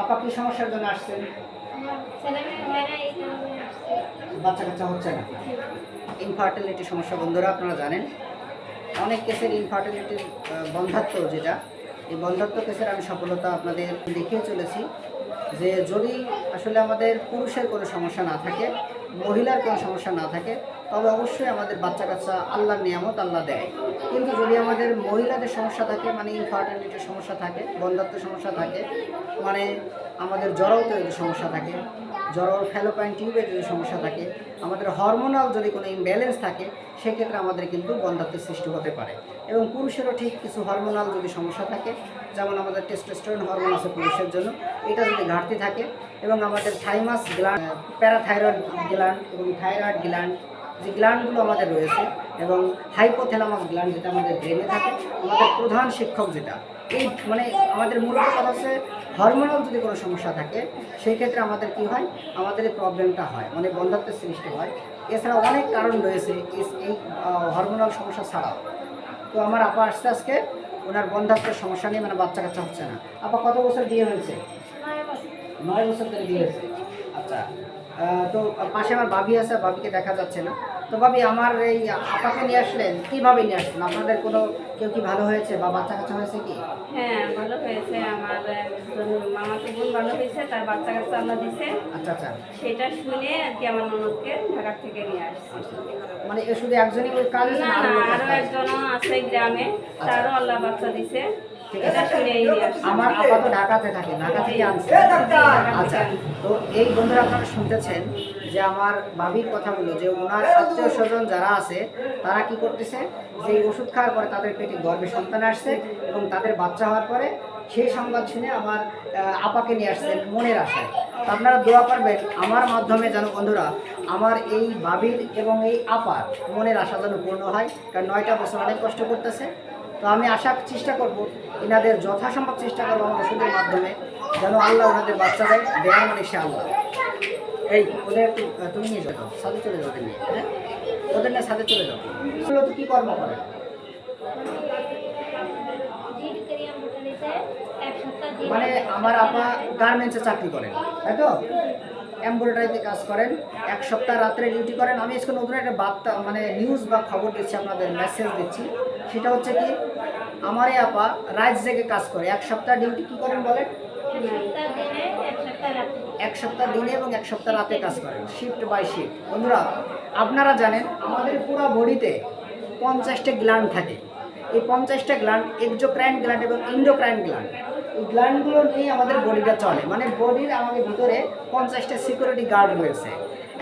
আপা কি সমস্যার জন্য আসছেন? বাচ্চা কাচ্চা হচ্ছে না? ইনফার্টিলিটি সমস্যা বন্ধুরা আপনারা জানেন। অনেক কেসের ইনফার্টিলিটির বন্ধাত্ম যেটা এই বন্ধাত্ম কেসের আমি সফলতা আপনাদের দেখিয়ে চলেছি যে যদি আসলে আমাদের পুরুষের কোনো সমস্যা না থাকে মহিলার কোনো সমস্যা না থাকে তবে অবশ্যই আমাদের বাচ্চা কাচ্চা আল্লাহর নিয়ামত আল্লাহ দেয়। কিন্তু যদি আমাদের মহিলাদের সমস্যা থাকে মানে ইনফার্টিলিটির সমস্যা থাকে বন্ধাত্ম সমস্যা থাকে মানে আমাদের জড়ওতে যদি সমস্যা থাকে জ্বর ফ্যালোপাইন টিউবের যদি সমস্যা থাকে, আমাদের হরমোনাল যদি কোনো ইমব্যালেন্স থাকে, সেক্ষেত্রে আমাদের কিন্তু বন্ধাত্বের সৃষ্টি হতে পারে। এবং পুরুষেরও ঠিক কিছু হরমোনাল যদি সমস্যা থাকে, যেমন আমাদের টেস্টোস্টেরন হরমোন আছে পুরুষের জন্য, এটা যদি ঘাটতি থাকে, এবং আমাদের থাইমাস গ্ল্যান্ড প্যারাথাইরয়েড গ্ল্যান্ড এবং থাইরয়েড গ্ল্যান্ড যে গ্ল্যান্ডগুলো আমাদের রয়েছে এবং হাইপোথ্যালামাস গ্ল্যান্ড যেটা আমাদের ব্রেনে থাকে আমাদের প্রধান শিক্ষক যেটা এই মানে আমাদের মূলত কথা হচ্ছে হরমোনাল যদি কোনো সমস্যা থাকে সেই ক্ষেত্রে আমাদের কি হয়? আমাদের এই প্রবলেমটা হয় মানে বন্ধাত্বের সৃষ্টি হয়। এছাড়া অনেক কারণ রয়েছে এই- হরমোনাল সমস্যা ছাড়াও। তো আমার আপা আসতে আজকে ওনার বন্ধাত্বের সমস্যা নিয়ে মানে বাচ্চা কাচ্চা হচ্ছে না। আপা কত বছর বিয়ে হয়েছে? নয় বছর ধরে বিয়ে হয়েছে। আচ্ছা তো পাশে আমার ভাবি আছে বাবিকে দেখা যাচ্ছে না। তো ভাবি আমার এই আপাকে নিয়ে আসলেন কীভাবে নিয়ে আসলেন? আপনাদের কোনো কেউ কি ভালো হয়েছে বা বাচ্চা কাচ্চা হয়েছে কি? হ্যাঁ ভালো হয়েছে। আমার একজন মামাকে বোন ভালো হয়েছে তার বাচ্চা কাচ্চা আল্লাহ দিছে। আচ্ছা আচ্ছা। সেটা শুনে আর কি আমার ননদকে ঢাকা থেকে নিয়ে আসছে। মানে এ শুধু একজনই কাজ না না আরও একজনও আছে গ্রামে তারও আল্লাহ বাচ্চা দিছে। আমার আপা তো ঢাকাতে থাকে ঢাকা থেকে আনছে। আচ্ছা তো এই বন্ধুরা আপনারা শুনতেছেন যে আমার ভাবির কথাগুলো যে ওনার আত্মীয় স্বজন যারা আছে তারা কি করতেছে? যে ওষুধ খাওয়ার পরে তাদের পেটে গর্ভে সন্তান আসছে এবং তাদের বাচ্চা হওয়ার পরে সেই সংবাদ শুনে আমার আপাকে নিয়ে আসছেন মনের আশায়। আপনারা দোয়া করবেন আমার মাধ্যমে যেন বন্ধুরা আমার এই ভাবির এবং এই আপার মনের আশা যেন পূর্ণ হয় কারণ নয়টা বছর অনেক কষ্ট করতেছে। তো আমি আশা চেষ্টা করব এনাদের যথাসম্ভব চেষ্টা করব আমার ওষুধের মাধ্যমে যেন আল্লাহ ওনাদের বাচ্চা দেয় দেয়ার মানে সে আল্লাহ। এই ওদের একটু তুমি নিয়ে যাও সাথে চলে যাও ওদের নিয়ে হ্যাঁ? ওদের নিয়ে সাথে চলে যাও। এগুলো তো কী কর্ম করে? মানে আমার আপা গার্মেন্টসে চাকরি করেন তাই তো? এমব্রয়ডারিতে কাজ করেন, এক সপ্তাহ রাত্রে ডিউটি করেন। আমি আজকে নতুন একটা বার্তা মানে নিউজ বা খবর দিচ্ছি, আপনাদের মেসেজ দিচ্ছি। সেটা হচ্ছে কি, আমার এই আপা রাত জেগে কাজ করে। এক সপ্তাহ ডিউটি কী করেন বলেন? এক সপ্তাহ দিনে এবং এক সপ্তাহ রাতে কাজ করেন শিফট বাই শিফট বন্ধুরা, আপনারা জানেন, আমাদের পুরো বডিতে পঞ্চাশটা গ্ল্যান্ড থাকে। এই পঞ্চাশটা গ্ল্যান্ড এক্সোক্রাইন গ্ল্যান্ড এবং ইন্ডোক্রাইন গ্ল্যান্ড এই গ্ল্যান্ডগুলো নিয়ে আমাদের বডিটা চলে। মানে বডির আমাদের ভিতরে পঞ্চাশটা সিকিউরিটি গার্ড রয়েছে।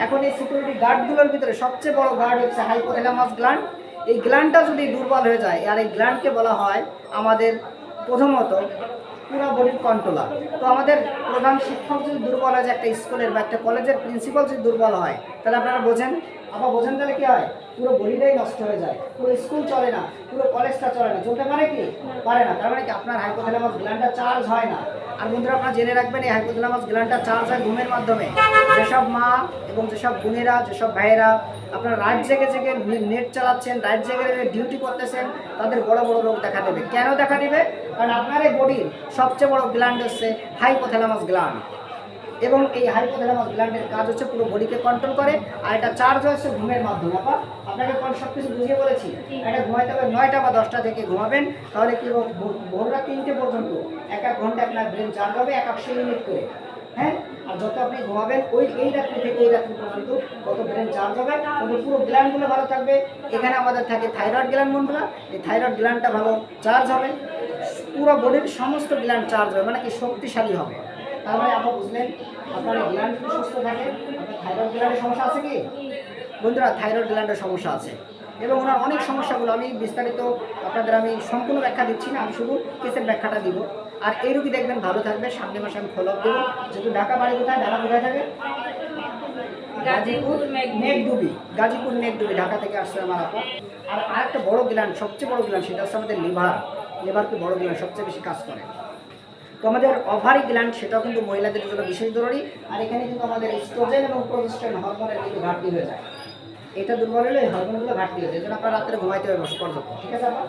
এখন এই সিকিউরিটি গার্ডগুলোর ভিতরে সবচেয়ে বড় গার্ড হচ্ছে হাইপোথ্যালামাস গ্ল্যান্ড এই গ্ল্যান্ডটা যদি দুর্বল হয়ে যায়, আর এই গ্ল্যান্ডকে বলা হয় আমাদের প্রথমত পুরো বডির কন্ট্রোলার তো আমাদের প্রধান শিক্ষক যদি দুর্বল হয় যে একটা স্কুলের বা একটা কলেজের প্রিন্সিপাল যদি দুর্বল হয়, তাহলে আপনারা বোঝেন আবার বোঝেন তাহলে কি হয়? পুরো বডিটাই নষ্ট হয়ে যায়। পুরো স্কুল চলে না, পুরো কলেজটা চলে না। চলতে পারে কি? পারে না। তার মানে কি আপনার হাইপোথ্যালামাস গ্ল্যান্ডটা চার্জ হয় না। আর বন্ধুরা, আপনারা জেনে রাখবেন, এই হাইপোথ্যালামাস গ্ল্যান্ডটা চার্জ হয় ঘুমের মাধ্যমে। যেসব মা এবং যেসব বোনেরা যেসব ভাইয়েরা আপনারা রাত জেগে জেগে নেট চালাচ্ছেন রাত জেগে জেগে ডিউটি করতেছেন, তাদের বড় বড় রোগ দেখা দেবে। কেন দেখা দিবে? কারণ আপনার এই বডির সবচেয়ে বড় গ্ল্যান্ড হচ্ছে হাইপোথ্যালামাস গ্ল্যান্ড এবং এই হাইপোথ্যালামাস গ্ল্যান্ডের কাজ হচ্ছে পুরো বডিকে কন্ট্রোল করে, আর এটা চার্জ হচ্ছে ঘুমের মাধ্যমে। আপা, আপনাকে সব কিছু বুঝিয়ে বলেছি। এটা ঘুমাইতে হবে নয়টা বা দশটা থেকে ঘুমাবেন, তাহলে কি? ভোররা তিনটে পর্যন্ত এক এক ঘণ্টা আপনার ব্রেন চার্জ হবে, এক একশো ইউনিট করে। হ্যাঁ? আর যত আপনি ঘুমাবেন, ওই এই রাত্রি থেকে এই রাত্রি পর্যন্ত কত ব্রেন চার্জ হবে। তত পুরো গ্ল্যান্ডগুলো ভালো থাকবে। এখানে আমাদের থাকে থাইরয়েড গ্ল্যান্ড বন্ধুরা, এই থাইরয়েড গ্ল্যান্ডটা ভালো চার্জ হবে। পুরো বডির সমস্ত গ্ল্যান্ড চার্জ হবে মানে কি শক্তিশালী হবে। তার মানে আপনারা বুঝলেন আপনার গ্ল্যান্ড সুস্থ থাকে আপনার থাইরয়েড গ্ল্যান্ডের সমস্যা আছে কি? বন্ধুরা থাইরয়েড গ্ল্যান্ডের সমস্যা আছে। এবং ওনার অনেক সমস্যাগুলো আমি বিস্তারিত আপনাদের আমি সম্পূর্ণ ব্যাখ্যা দিচ্ছি না আমি শুধু কেসের ব্যাখ্যাটা দিব। আর এই রুগী দেখবেন ভালো থাকবে সামনে মাসে আমি ফলো আপ দেবো। যেহেতু ঢাকা বাড়ি কোথায়? ঢাকা কোথায় থাকে? গাজীপুর মেঘ- মেঘডুবি গাজীপুর মেঘডুবি ঢাকা থেকে আসছে আমার আপা। আর আরেকটা বড় গ্ল্যান্ড সবচেয়ে বড় গ্ল্যান্ড সেটা হচ্ছে আমাদের লিভার লিভারকে বড় গ্ল্যান্ড সবচেয়ে বেশি কাজ করে। তো আমাদের অভারি গ্ল্যান্ড সেটাও কিন্তু মহিলাদের জন্য বিশেষ জরুরি। আর এখানে কিন্তু আমাদের স্ট্রোজেন এবং প্রোজেস্টেরন হরমোনের কিন্তু ঘাটতি হয়ে যায়। এটা দুর্বল হলে হরমোনগুলো ঘাটতি এই জন্য আপনার রাত্রে ঘুমাইতে হবে পর্যন্ত ঠিক আছে, আপা?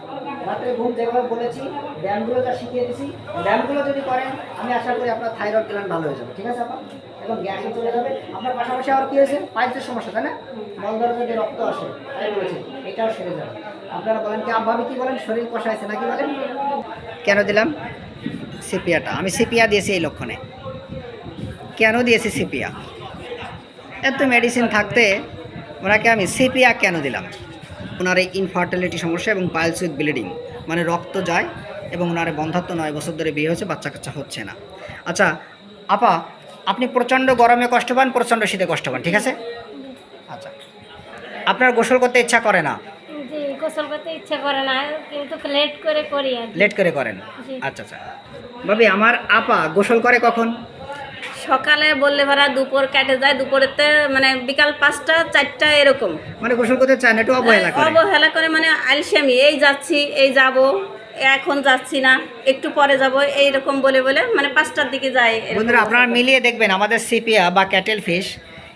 রাত্রে ঘুম যেভাবে বলেছি, ব্যায়ামগুলো যা শিখিয়ে দিছি, ব্যায়ামগুলো যদি করেন, আমি আশা করি আপনার থাইরয়েড গ্ল্যান্ড ভালো হয়ে যাবে। ঠিক আছে, আপা? এবং গ্যাসও চলে যাবে। আপনার পাশাপাশি আর কী হয়েছে? পাইপের সমস্যা, তাই না? মলদ্বারে যদি রক্ত আসে, তাই বলেছি, এটাও সেরে যাবে। আপনারা বলেন কি আব্বাবি কি বলেন? শরীর কষাইছে নাকি বলেন? কেন দিলাম? সিপিয়াটা? আমি সিপিয়া দিয়েছি এই লক্ষণে। কেন দিয়েছি সিপিয়া? এত মেডিসিন থাকতে ওনাকে আমি সিপিয়া কেন দিলাম? ওনার এই ইনফার্টিলিটি সমস্যা এবং পাইলস উইথ ব্লিডিং মানে রক্ত যায় এবং ওনার বন্ধাত্ম নয় বছর ধরে বিয়ে হয়েছে বাচ্চা কাচ্চা হচ্ছে না। আচ্ছা আপা, আপনি প্রচণ্ড গরমে কষ্ট পান, প্রচণ্ড শীতে কষ্ট পান, ঠিক আছে? আচ্ছা। আপনার গোসল করতে ইচ্ছা করে না। গোসল করতে ইচ্ছা করে না কিন্তু লেট করে করি আর কি। লেট করে করেন। আচ্ছা আচ্ছা। ভাবি আমার আপা গোসল করে কখন? সকালে বললে ভাড়া দুপুর কেটে যায় দুপুরেতে মানে বিকাল পাঁচটা চারটা এরকম। মানে গোসল করতে চান একটু অবহেলা করে? অবহেলা করে মানে আলসেমি এই যাচ্ছি এই যাব এখন যাচ্ছি না একটু পরে যাব এইরকম বলে বলে মানে পাঁচটার দিকে যায় এরকম বন্ধুরা আপনারা মিলিয়ে দেখবেন আমাদের সিপিয়া বা ক্যাটেল ফিশ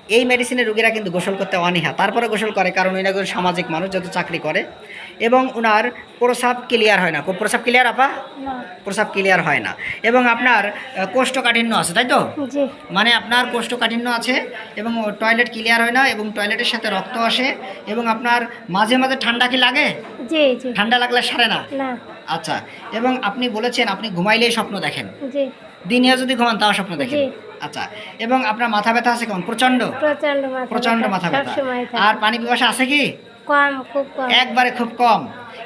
এই মেডিসিনের রোগীরা কিন্তু গোসল করতে অনীহা। তারপরে গোসল করে কারণ উনি একজন সামাজিক মানুষ যত চাকরি করে। এবং ওনার প্রসাব ক্লিয়ার হয় না। প্রসাব ক্লিয়ার আপা? প্রসাব ক্লিয়ার হয় না। এবং আপনার কোষ্ঠকাঠিন্য আছে তাই তো? মানে আপনার কোষ্ঠকাঠিন্য আছে এবং টয়লেট ক্লিয়ার হয় না এবং টয়লেটের সাথে রক্ত আসে এবং আপনার মাঝে মাঝে ঠান্ডা কি লাগে? ঠান্ডা লাগলে সারে না? আচ্ছা। এবং আপনি বলেছেন আপনি ঘুমাইলেই স্বপ্ন দেখেন। দিনে যদি ঘুমান তাও স্বপ্ন দেখেন। আচ্ছা এবং আপনার মাথা ব্যথা আছে কেমন প্রচণ্ড প্রচণ্ড মাথা ব্যথা আর পানি পিপাসা আছে কি? কম খুব কম। একবারে খুব কম।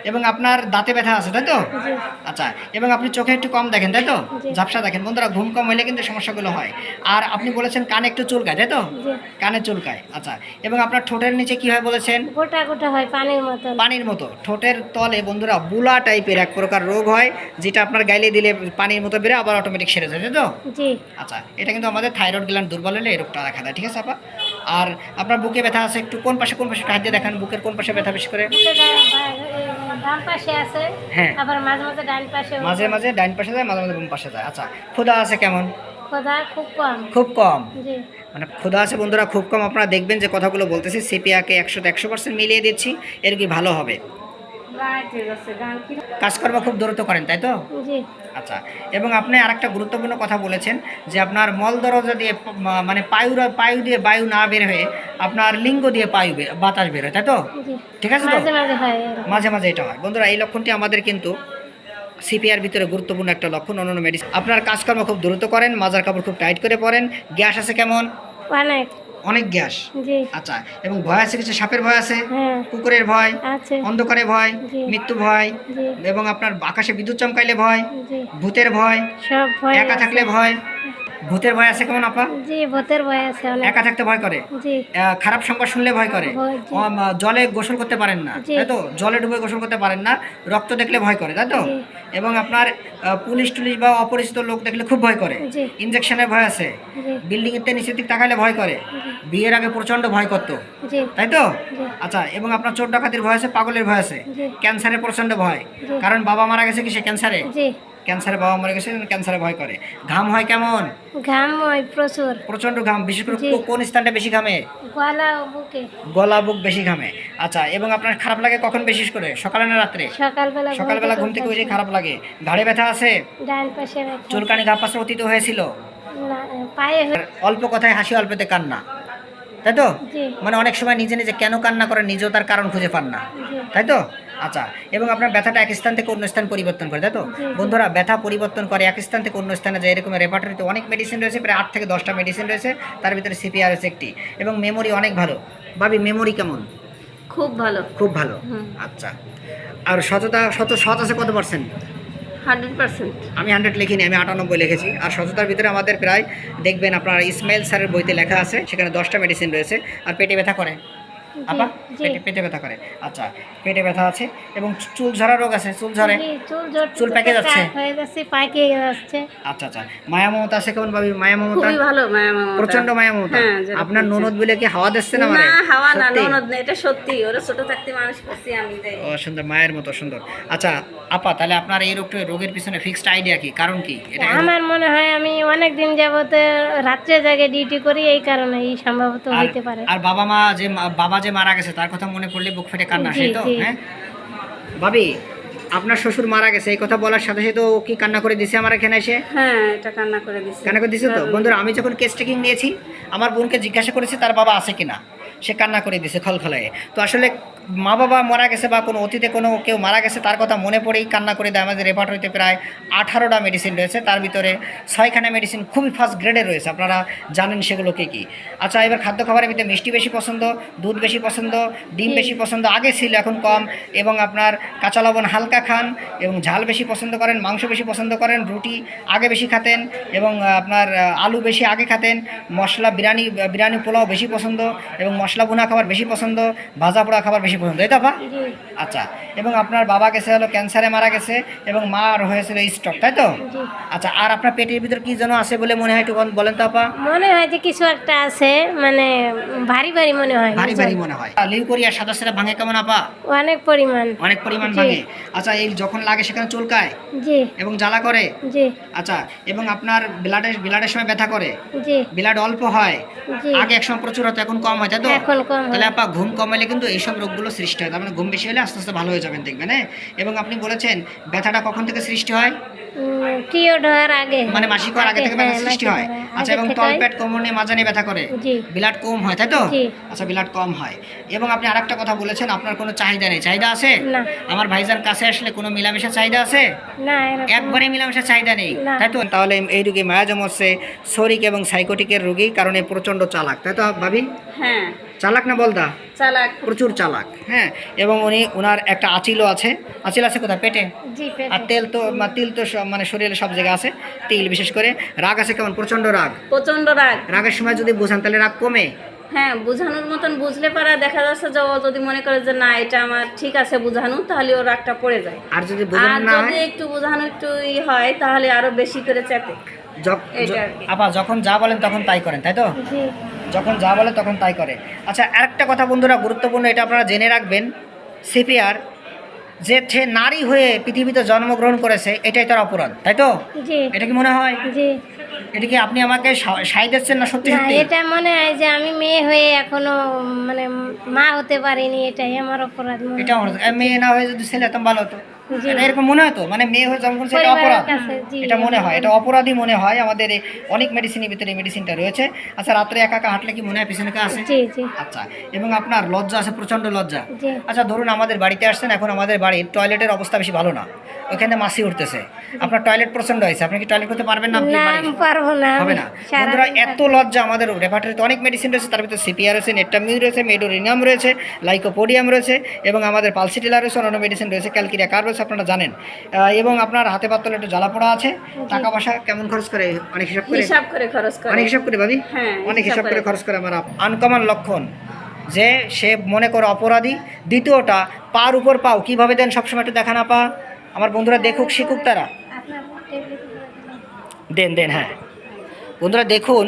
এবং আপনার দাঁতে ব্যথা আছে তাই তো? আচ্ছা এবং আপনি চোখে একটু কম দেখেন তাই তো? ঝাপসা দেখেন। বন্ধুরা ঘুম কম হলে কিন্তু সমস্যাগুলো হয়। আর আপনি বলেছেন কানে একটু চুলকায় তাই তো? কানে চুলকায় আচ্ছা। এবং আপনার ঠোঁটের নিচে কি হয় বলেছেন? গোটা গোটা হয় পানির মতন পানির মতো। ঠোঁটের তলে বন্ধুরা বুলা টাইপের এক প্রকার রোগ হয় যেটা আপনার গাইলে দিলে পানির মতো বেরো আবার অটোমেটিক সেরে যায় তাই তো? জি। আচ্ছা এটা কিন্তু আমাদের থাইরয়েড গ্ল্যান্ড দুর্বল হলে এই রোগটা দেখা দেয় ঠিক আছে আপা? আর আপনার বুকে ব্যথা আছে একটু কোন পাশে কোন পাশে হাত দিয়ে দেখান বুকের কোন পাশে ব্যথা বেশি করে? হ্যাঁ। মাঝে মাঝে ডান পাশে মাঝে মাঝে ডাইন পাশে যায় মাঝে মাঝে বাম পাশে যায়। আচ্ছা ক্ষুধা আছে কেমন? খুব কম। মানে ক্ষুধা আছে বন্ধুরা খুব কম। আপনারা দেখবেন যে কথাগুলো বলতেছে সিপিআকে একশো একশো পার্সেন্ট মিলিয়ে দিচ্ছি এর কি ভালো হবে? কাজকর্ম খুব দ্রুত করেন তাই তো? আচ্ছা এবং আপনি আরেকটা গুরুত্বপূর্ণ কথা বলেছেন যে আপনার মল দরজা দিয়ে মানে পায়ু পায়ু দিয়ে বায়ু না বের হয়ে আপনার লিঙ্গ দিয়ে পায়ু বাতাস বের হয় তাই তো? ঠিক আছে তো? মাঝে মাঝে মাঝে মাঝে এটা হয়। বন্ধুরা এই লক্ষণটি আমাদের কিন্তু সিপিআর ভিতরে গুরুত্বপূর্ণ একটা লক্ষণ অন্যান্য মেডিসিন আপনার কাজকর্ম খুব দ্রুত করেন মাজার কাপড় খুব টাইট করে পরেন। গ্যাস আছে কেমন? অনেক। অনেক গ্যাস। আচ্ছা এবং ভয় আছে কিছু? সাপের ভয় আছে? হ্যাঁ। কুকুরের ভয়? অন্ধকারে ভয়। মৃত্যু ভয়? এবং আপনার আকাশে বিদ্যুৎ চমকাইলে ভয়? ভূতের ভয়? একা থাকলে ভয়? ভূতের ভয় আছে কেমন আপা? জি ভূতের ভয় আছে অনেক। একা থাকতে ভয় করে? জি। খারাপ সংবাদ শুনলে ভয় করে? জলে গোসল করতে পারেন না। তাই তো? জলে ডুবে গোসল করতে পারেন না। রক্ত দেখলে ভয় করে তাই তো? এবং আপনার পুলিশ টুলিশ বা অপরিচিত লোক দেখলে খুব ভয় করে। ইনজেকশনের ভয় আছে। বিল্ডিং এর নিচের দিক তাকালে ভয় করে। বিয়ের আগে প্রচণ্ড ভয় করতো। জি। তাই তো? আচ্ছা এবং আপনার চোর ডাকাতির ভয় আছে পাগলের ভয় আছে। ক্যান্সারের প্রচণ্ড ভয়। কারণ বাবা মারা গেছে কিসে ক্যান্সারে? জি। ক্যান্সারে বাবা মারা গেছে ক্যান্সারে ভয় করে। ঘাম হয় কেমন? ঘাম হয় প্রচুর। প্রচণ্ড ঘাম বিশেষ করে কোন স্থানটা বেশি ঘামে? গলা বুকে। গলা বুক বেশি ঘামে। আচ্ছা এবং আপনার খারাপ লাগে কখন বিশেষ করে? সকালে না রাত্রে? সকালবেলা সকালবেলা ঘুম থেকে উঠে খারাপ লাগে। ঘাড়ে ব্যথা আছে? ডান পাশে ব্যথা। চুলকানি ঘা পাশে অতীত হয়েছিল? না, পায়ে অল্প কথায় হাসি অল্পতে কান্না। তাই তো? মানে অনেক সময় নিজে নিজে কেন কান্না করে নিজেও তার কারণ খুঁজে পান না। তাই তো? আচ্ছা এবং আপনার ব্যথাটা এক স্থান থেকে অন্য স্থান পরিবর্তন করে তাই তো। বন্ধুরা ব্যথা পরিবর্তন করে এক স্থান থেকে অন্য স্থানে যায় এরকম রেপার্টরিতে অনেক মেডিসিন রয়েছে প্রায় আট থেকে দশটা মেডিসিন রয়েছে তার ভিতরে সিপিআর সিপিআরএস একটি এবং মেমোরি অনেক ভালো। ভাবি মেমোরি কেমন? খুব ভালো। খুব ভালো? আচ্ছা আর সততা শত সৎ আছে কত পার্সেন্ট হান্ড্রেড পার্সেন্ট। আমি হান্ড্রেড লিখিনি আমি আটানব্বই লিখেছি আর সততার ভিতরে আমাদের প্রায় দেখবেন আপনার ইসমাইল স্যারের বইতে লেখা আছে সেখানে দশটা মেডিসিন রয়েছে আর পেটে ব্যথা করে। আপা পেটে পেটে ব্যথা করে। আচ্ছা পেটে ব্যথা আছে এবং চুল ঝরা রোগ আছে চুল ঝরে চুল পেকে যাচ্ছে? হয়ে যাচ্ছে পাকে যাচ্ছে। আচ্ছা আচ্ছা মায়া মমতা আছে কেমন ভাবি? মায়া মমতা? খুবই ভালো মায়া মামা প্রচণ্ড মায়া মমতা। হ্যাঁ, আপনার ননদ বলে কি হাওয়া দিচ্ছে না না মানে হাওয়া না ননদ না এটা সত্যি। ওরা ছোট থাকতে মানুষ করছি আমি তাই। ও সুন্দর মায়ের মতো সুন্দর। আচ্ছা আপা তাহলে আপনার এই রোগটা রোগের পিছনে ফিক্সড আইডিয়া কি? কারণ কি? এটা আমার মনে হয় আমি অনেক দিন যাবত রাত্রে জায়গায় ডিউটি করি এই কারণে এই সম্ভবত হইতে পারে। আর বাবা মা যে বাবা যে মারা গেছে তার কথা মনে পড়লে বুক ফেটে কান্না আসে তো? হ্যাঁ? ভাবি আপনার শ্বশুর মারা গেছে এই কথা বলার সাথে সাথে ও কি কান্না করে দিছে আমার এখানে এসে? হ্যাঁ এটা কান্না করে দিছে। কান্না করে দিছে তো? বন্ধুরা আমি যখন কেস টেকিং নিয়েছি আমার বোনকে জিজ্ঞাসা করেছি তার বাবা আছে কিনা? সে কান্না করে দিছে খলখলায়। তো আসলে মা বাবা মারা গেছে বা কোনো অতীতে কোনো কেউ মারা গেছে তার কথা মনে পড়েই কান্না করে দেয়। আমাদের রেপার্টরিতে প্রায় আঠারোটা মেডিসিন রয়েছে। তার ভিতরে ছয়খানা মেডিসিন খুবই ফার্স্ট গ্রেডে রয়েছে। আপনারা জানেন সেগুলো কী কী। আচ্ছা এবার খাদ্য খাবারের ভিতরে মিষ্টি বেশি পছন্দ দুধ বেশি পছন্দ ডিম বেশি পছন্দ আগে ছিল এখন কম। এবং আপনার কাঁচা লবণ হালকা খান এবং ঝাল বেশি পছন্দ করেন মাংস বেশি পছন্দ করেন রুটি আগে বেশি খাতেন এবং আপনার আলু বেশি আগে খাতেন মশলা বিরিয়ানি বিরিয়ানি পোলাও বেশি পছন্দ এবং মশলা বোনা খাবার বেশি পছন্দ ভাজা পোড়া খাবার বেশি পছন্দ এই তো আপা? আচ্ছা এবং আপনার বাবা গেছে হলো ক্যান্সারে মারা গেছে এবং মা আর হয়েছিল স্ট্রোক তাই তো? আচ্ছা আর আপনার পেটের ভিতর কি যেন আছে বলে মনে হয় একটু বলেন তো আপা। মনে হয় যে কিছু একটা আছে মানে ভারী ভারী মনে হয়। ভারী ভারী মনে হয়। লিউকোরিয়ার সদস্যরা ভাঙে কেমন আপা? অনেক পরিমাণ। অনেক পরিমাণ ভাঙে। আচ্ছা এই যখন লাগে সেখানে চুলকায়? জি। এবং জ্বালা করে? জি। আচ্ছা এবং আপনার ব্লাডের ব্লাডের সময় ব্যথা করে? জি। ব্লাড অল্প হয়? আগে একসময় প্রচুর হতো এখন কম হয় তাই তো? এখন কম তাহলে আপা ঘুম কমাইলে কিন্তু এইসব রোগগুলো সৃষ্টি হয়। তার মানে ঘুম বেশি হলে আস্তে আস্তে ভালো হয়ে যাবেন দেখবেন হ্যাঁ? এবং আপনি বলেছেন ব্যথাটা কখন থেকে সৃষ্টি হয়? পিরিয়ড হওয়ার আগে। মানে মাসিক হওয়ার আগে থেকে ব্যথা হ্যাঁ, সৃষ্টি হয়। আচ্ছা এবং তলপেট কোমর মাঝানি ব্যথা করে। জি। ব্লাড কম হয় তাই তো? আচ্ছা ব্লাড কম হয়। এবং আপনি আরেকটা কথা বলেছেন আপনার কোনো চাহিদা নেই। চাহিদা আছে? আমার ভাইজান কাছে আসলে কোনো মিলামেশা চাহিদা আছে? একবারে মিলামেশা চাহিদা নেই তাই তো? তাহলে এই রুগী মায়াজম হচ্ছে শরিক এবং সাইকোটিকের রুগী কারণ এই প্রচণ্ড চালাক তাই তো ভাবি? হ্যাঁ। চালাক না বলদা? চালাক। প্রচুর চালাক হ্যাঁ? এবং উনি ওনার একটা আচিলও আছে। আচিল আছে কোথায়? পেটে? আর তেল তো তিল তো মানে শরীরে সব জায়গায় আছে। তিল বিশেষ করে। রাগ আছে কেমন? প্রচণ্ড রাগ। প্রচণ্ড রাগ। রাগের সময় যদি বোঝান তাহলে রাগ কমে। হ্যাঁ বোঝানোর মতন বুঝলে পারা দেখা যাচ্ছে যে ও যদি মনে করে যে না এটা আমার ঠিক আছে বোঝানো তাহলে ওর রাগটা পড়ে যায়। আর যদি আর যদি একটু বোঝানো একটু হয় তাহলে আরও বেশি করে চেপে। আপা যখন যা বলেন তখন তাই করেন তাই তো? জি। যখন যা বলে তখন তাই করে। আচ্ছা আরেকটা কথা বন্ধুরা গুরুত্বপূর্ণ এটা আপনারা জেনে রাখবেন। সিপিআর যে সে নারী হয়ে পৃথিবীতে জন্মগ্রহণ করেছে এটাই তার অপরাধ তাই তো? এটা কি মনে হয়? এটা কি আপনি আমাকে সাই দিচ্ছেন না সত্যি সত্যি? এটা মনে হয় যে আমি মেয়ে হয়ে এখনও মানে মা হতে পারিনি এটাই আমার অপরাধ এটা মেয়ে না হয়ে যদি ছেলে হতাম ভালো হতো। এটা এরকম মনে হয় তো? মানে মেয়ে হয়ে জন্ম করেছে এটা অপরাধ। এটা মনে হয় এটা অপরাধী মনে হয়। আমাদের অনেক মেডিসিনের ভিতরে এই মেডিসিনটা রয়েছে। আচ্ছা রাত্রে একা একা হাঁটলে কি মনে হয় পিছনে কে জি আচ্ছা এবং আপনার লজ্জা আছে প্রচণ্ড লজ্জা। আচ্ছা ধরুন আমাদের বাড়িতে আসছেন এখন আমাদের বাড়ির টয়লেটের অবস্থা বেশি ভালো না। ওইখানে মাছি উঠতেছে। আপনার টয়লেট প্রচণ্ড হয়েছে। আপনি কি টয়লেট করতে পারবেন না? পারব হবে না। বন্ধুরা এত লজ্জা আমাদের রেপার্টারিতে অনেক মেডিসিন রয়েছে তার ভিতরে সিপিআর রয়েছে নেট্টামিউ রয়েছে মেডোরিনাম রয়েছে লাইকোপোডিয়াম রয়েছে এবং আমাদের পালসিটিলা রয়েছে অন্যান্য মেডিসিন রয়েছে ক্যালকিরিয়া কার রয়েছে আপনারা জানেন। এবং আপনার হাতে পাতলে একটু জ্বালা পোড়া আছে। টাকা পয়সা কেমন খরচ করে? অনেক হিসাব করে? হিসাব করে খরচ করে। অনেক হিসাব করে ভাবি? হ্যাঁ, অনেক হিসাব করে। খরচ করে আমার আনকমন লক্ষণ। যে সে মনে করে অপরাধী। দ্বিতীয়টা পার উপর পাও। কীভাবে দেন? সবসময় একটু দেখা না পা আমার বন্ধুরা দেখুক শিখুক তারা। দেন দেন হ্যাঁ। বন্ধুরা দেখুন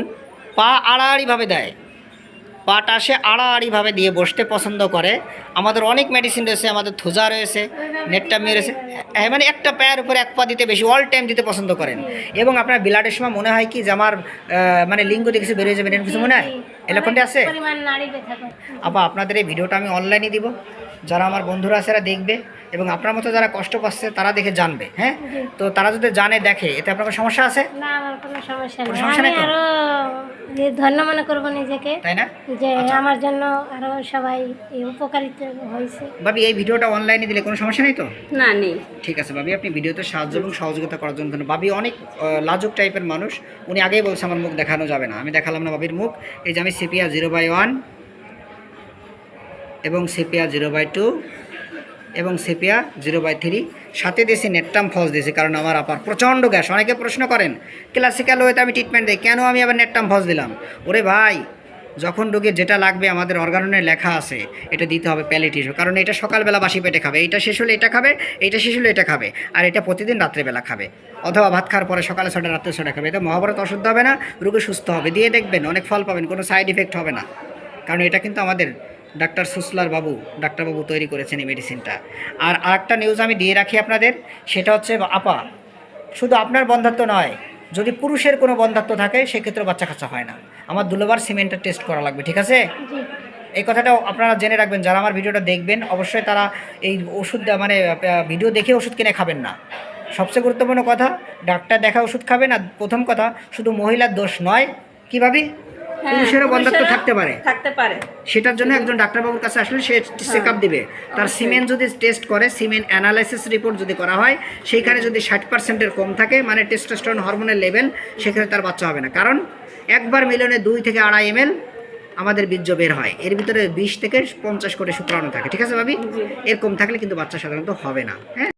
পা আড়াআড়িভাবে দেয়। পাটা সে আড়াআড়িভাবে দিয়ে বসতে পছন্দ করে। আমাদের অনেক মেডিসিন রয়েছে আমাদের থোজা রয়েছে নেটটামি রয়েছে হ্যাঁ মানে একটা পায়ের উপরে এক পা দিতে বেশি অল টাইম দিতে পছন্দ করেন। এবং আপনার বিলাটের সময় মনে হয় কি যে আমার মানে লিঙ্গ দিয়ে কিছু বেরিয়ে যাবে এরকম কিছু মনে হয়? এলাকাটা আছে? আপা আপনাদের এই ভিডিওটা আমি অনলাইনে দিব। যারা আমার বন্ধুরা আছে এরা দেখবে এবং আপনার মতো যারা কষ্ট পাচ্ছে তারা দেখে জানবে হ্যাঁ? তো তারা যদি জানে দেখে এতে আপনার কোনো সমস্যা আছে? না আমার কোনো সমস্যা নেই। সমস্যা নেই আরও যে ধন্য মনে করব নিজেকে। তাই না? যে আচ্ছা। আমার জন্য আরও সবাই উপকারিত হয়েছে। ভাবি এই ভিডিওটা অনলাইনে দিলে কোনো সমস্যা নেই তো? না নেই। ঠিক আছে ভাবি আপনি ভিডিওতে সাহায্য এবং সহযোগিতা করার জন্য ভাবি অনেক লাজুক টাইপের মানুষ। উনি আগেই বলছে আমার মুখ দেখানো যাবে না। আমি দেখালাম না ভাবির মুখ। এই যে আমি সিপিয়া জিরো বাই ওয়ান এবং সেপিয়া জিরো বাই টু এবং সেপিয়া জিরো বাই থ্রি। সাথে দিয়েছি নেটটাম ফলস দিয়েছি, কারণ আমার আপার প্রচণ্ড গ্যাস। অনেকে প্রশ্ন করেন ক্লাসিক্যাল ওয়েতে আমি ট্রিটমেন্ট দিই, কেন আমি আবার নেটটাম ফলস দিলাম? ওরে ভাই, যখন রোগীর যেটা লাগবে আমাদের অর্গাননে লেখা আছে, এটা দিতে হবে প্যালেট হিসেবে। কারণ এটা সকালবেলা বাসি পেটে খাবে এটা শেষ হলে এটা খাবে এটা শেষ হলে এটা খাবে, আর এটা প্রতিদিন রাত্রেবেলা খাবে। অথবা ভাত খাওয়ার পরে সকালে ছটা রাত্রে ছটা খাবে। এটা মহাভারত অশুদ্ধ হবে না, রোগী সুস্থ হবে। দিয়ে দেখবেন, অনেক ফল পাবেন, কোনো সাইড ইফেক্ট হবে না। কারণ এটা কিন্তু আমাদের ডাক্তার সুসলার বাবু ডাক্তারবাবু তৈরি করেছেন এই মেডিসিনটা আর আরেকটা নিউজ আমি দিয়ে রাখি আপনাদের সেটা হচ্ছে আপা শুধু আপনার বন্ধাত্ব নয় যদি পুরুষের কোনো বন্ধাত্ব থাকে সেক্ষেত্রে বাচ্চা কাচ্চা হয় না। আমার দুলোবার সিমেন্টের টেস্ট করা লাগবে ঠিক আছে? এই কথাটা আপনারা জেনে রাখবেন যারা আমার ভিডিওটা দেখবেন অবশ্যই তারা এই ওষুধ মানে ভিডিও দেখে ওষুধ কিনে খাবেন না। সবচেয়ে গুরুত্বপূর্ণ কথা ডাক্তার দেখা ওষুধ খাবেন আর প্রথম কথা শুধু মহিলার দোষ নয় কী ভাবি? পুরুষেরও বন্ধাত্ম থাকতে পারে। থাকতে পারে। সেটার জন্য একজন ডাক্তারবাবুর কাছে আসলে সে চেক আপ দিবে। তার সিমেন্ট যদি টেস্ট করে সিমেন্ট অ্যানালাইসিস রিপোর্ট যদি করা হয় সেইখানে যদি ষাট পার্সেন্টের কম থাকে মানে টেস্টোস্টেরন হরমোনের লেভেল সেখানে তার বাচ্চা হবে না। কারণ একবার মিলনে দুই থেকে আড়াই এম আমাদের বীর্য বের হয়। এর ভিতরে বিশ থেকে পঞ্চাশ করে শুক্রাণু থাকে। ঠিক আছে ভাবি? এর কম থাকলে কিন্তু বাচ্চা সাধারণত হবে না। হ্যাঁ?